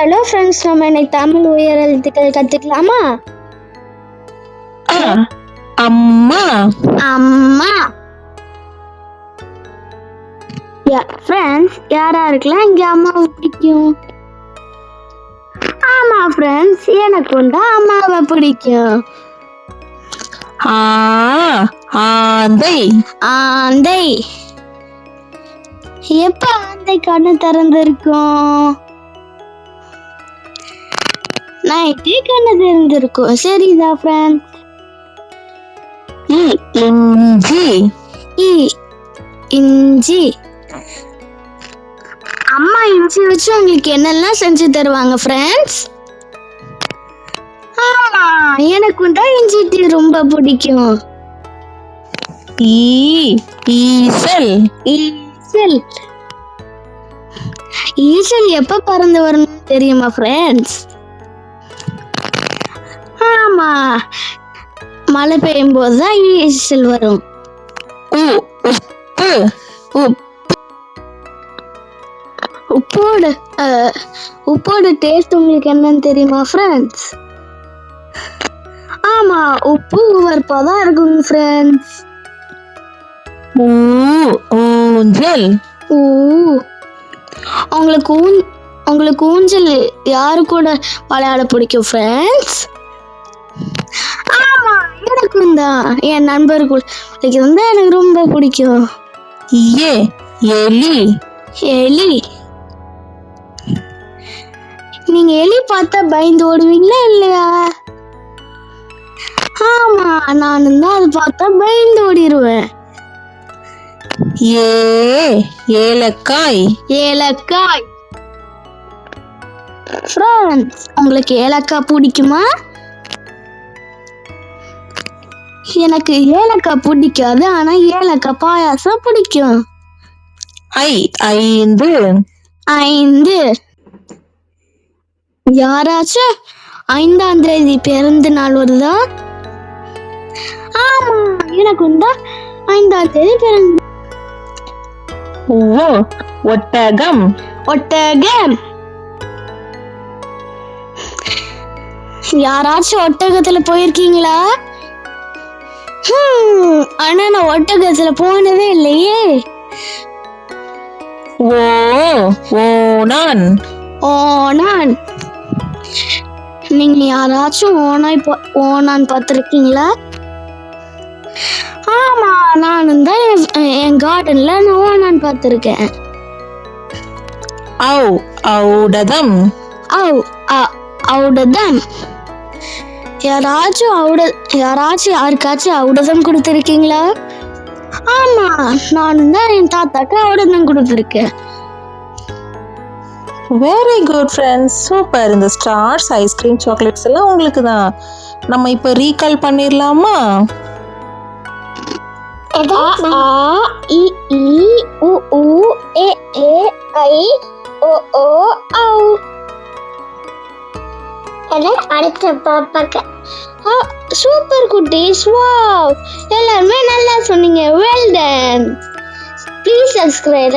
Hello friends நம்ம இன்னைக்கு தமிழ் உயர் எழுத்துக்கள் கத்துக்கலாமா அம்மா. அம்மா. ஃப்ரெண்ட்ஸ் யாரா இருக்கலாம்? இங்க அம்மாவை பிடிக்கும். ஆமா ஃப்ரெண்ட்ஸ் எனக்கு தான் அம்மாவை பிடிக்கும். ஆ ஆந்தை. ஆந்தை. எப்ப ஆந்தை கண்ணு திறந்திருக்கும்? நைட்டே கண்ணு திறந்திருக்கும் சரிதா ஃப்ரெண்ட்ஸ் இ இஞ்சி. இ இஞ்சி. அம்மா இஞ்சி வச்சு உங்களுக்கு என்னெல்லாம் செஞ்சு தருவாங்க ஃப்ரெண்ட்ஸ் ஆமா எனக்கும் தான் இஞ்சி டீ ரொம்ப பிடிக்கும். ஈ ஈசல். ஈசல். ஈசல் எப்ப பறந்து வரணும் தெரியுமா ஃப்ரெண்ட்ஸ் ஆமா. மழை பெய்யும் போது தான் ஈசல் வரும். உப்பு உப் உப்போட உப்போட டேஸ்ட் உங்களுக்கு என்னன்னு தெரியுமா ஃப்ரெண்ட்ஸ் ஆமா உப்பு உவர்ப்பா தான் இருக்கும் ஃப்ரெண்ட்ஸ் ஊ ஊஞ்சல். ஊ. உங்களுக்கு ஊன் உங்களுக்கு ஊஞ்சல் யாரு கூட விளையாட பிடிக்கும் ஃப்ரெண்ட்ஸ் ஆமா எனக்கும் தான் என் நண்பர்களுக்கு வந்து எனக்கு ரொம்ப பிடிக்கும். ஏ எலி. எலி. நீங்க எலி பார்த்தா பயந்து ஓடுவீங்களா இல்லையா? ஆமா நானும் தான் அது பார்த்தா பயந்து ஓடிடுவேன் ஏ ஏலக்காய். ஏலக்காய். ஃப்ரெண்ட்ஸ் உங்களுக்கு ஏலக்காய் பிடிக்குமா? எனக்கு ஏலக்காய் பிடிக்காது ஆனா ஏலக்காய் பாயாசம் பிடிக்கும். ஐ ஐந்து. ஐந்து. யாராச்சும் ஐந்தாம் தேதி பிறந்த நாள் வருதா? ஆமா எனக்கு தான் ஐந்தாம் தேதி பிறந்த ஓ ஒட்டகம். ஒட்டகம். யாராச்சும் ஒட்டகத்துல போயிருக்கீங்களா? ஆனா நான் ஒட்டகத்துல போனதே இல்லையே. ஓ ஓனான் ஓனான் நீங்க யாராச்சும் ஓனாய் ஓனான் பார்த்துருக்கீங்களா? ஆமா நானும் தான் என்- கார்டன்ல நான் ஓனான் பார்த்துருக்கேன். ஔ ஔடதம். அவ் அவுடதம் யாராச்சும் அவுட யாராச்சும் யாருக்காச்சும் அவுடதம் கொடுத்துருக்கீங்களா? ஆமா நானும் தான் என் தாத்தாக்கு அவுடதம் கொடுத்துருக்கேன். வெரி குட் ஃப்ரெண்ட்ஸ் சூப்பர் இந்த ஸ்டார்ஸ் ஐஸ்கிரீம் சாக்லேட்ஸ் எல்லாம் உங்களுக்கு தான். நம்ம இப்போ ரீகால் பண்ணிடலாமா இ உ ஏ ஏ ஐ ஓ ஓ ஔ. அடுத்த பாப்பாக்கு சூப்பர் குட்டீஸ் வாவ் எல்லாருமே நல்லா சொன்னீங்க. Well done please subscribe